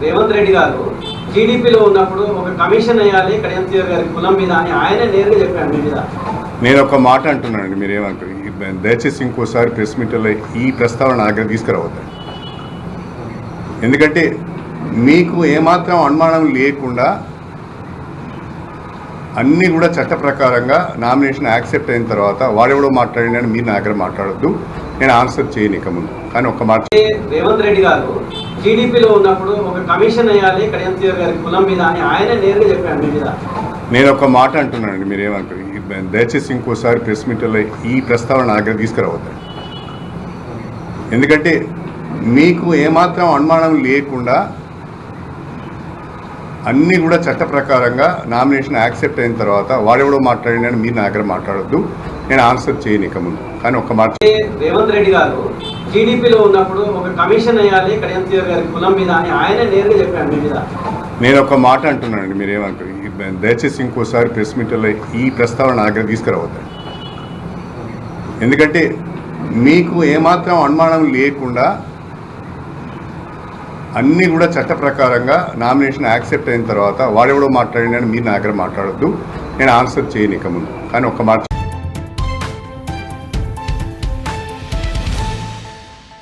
రేవంత్ రెడ్డి గారు టీడీపీలో ఉన్నప్పుడు ఒక కమిషన్ వేయాలి కడియంతీర్ గారి కులం మీద అని ఆయన నేరుగా చెప్పాడు మీ మీద. నేను ఒక మాట అంటున్నానండి మీరు ఏమనుకోరు ఈ- దయచేసి ఇంకోసారి ప్రెస్ మీట్లో ఈ ప్రస్తావన నా దగ్గర తీసుకురావద్దండి ఎందుకంటే మీకు ఏమాత్రం అనుమానం లేకుండా అన్నీ కూడా చట్ట ప్రకారంగా నామినేషన్ యాక్సెప్ట్ అయిన తర్వాత వాడెవడో మాట్లాడినని మీరు నా దగ్గర మాట్లాడొద్దు. నేను ఆన్సర్ చేయను ఇక ముందు. కానీ ఒక్క మాట. రేవంత్ రెడ్డి గారు టీడీపీలో ఉన్నప్పుడు ఒక కమిషన్ వేయాలి కడియంతీర్ గారి కులం మీద అని ఆయన నేరుగా చెప్పాడు మీ మీద. నేను ఒక మాట అంటున్నానండి మీరు ఏమనుకోరు ఈ- దయచేసి ఇంకోసారి ప్రెస్ మీట్లో ఈ ప్రస్తావన నా దగ్గర తీసుకురావద్దండి ఎందుకంటే మీకు ఏమాత్రం అనుమానం లేకుండా అన్నీ కూడా చట్ట ప్రకారంగా నామినేషన్ యాక్సెప్ట్ అయిన తర్వాత వాడెవడో మాట్లాడినని మీరు నా దగ్గర మాట్లాడొద్దు. నేను ఆన్సర్ చేయను ఇక ముందు. కానీ ఒక్క మాట రేవంత్ రెడ్డి గారు టీడీపీలో ఉన్నప్పుడు ఒక కమిషన్ వేయాలి కడియంతీర్ గారి కులం మీద అని ఆయనే నేరుగా చెప్పాడు మీ మీద. నేను ఒక మాట అంటున్నానండి మీరేమంటారు దయచేసి ఇంకోసారి ప్రెస్ మీట్లో ఈ ప్రస్తావన నా దగ్గర తీసుకురావద్దండి. ఎందుకంటే మీకు ఏమాత్రం అనుమానం లేకుండా అన్నీ కూడా చట్ట ప్రకారంగా నామినేషన్ యాక్సెప్ట్ అయిన తర్వాత వాడెవడో మాట్లాడినని మీరు నా దగ్గర మాట్లాడొద్దు నేను ఆన్సర్ చేయను ఇక ముందు. కానీ ఒక మాట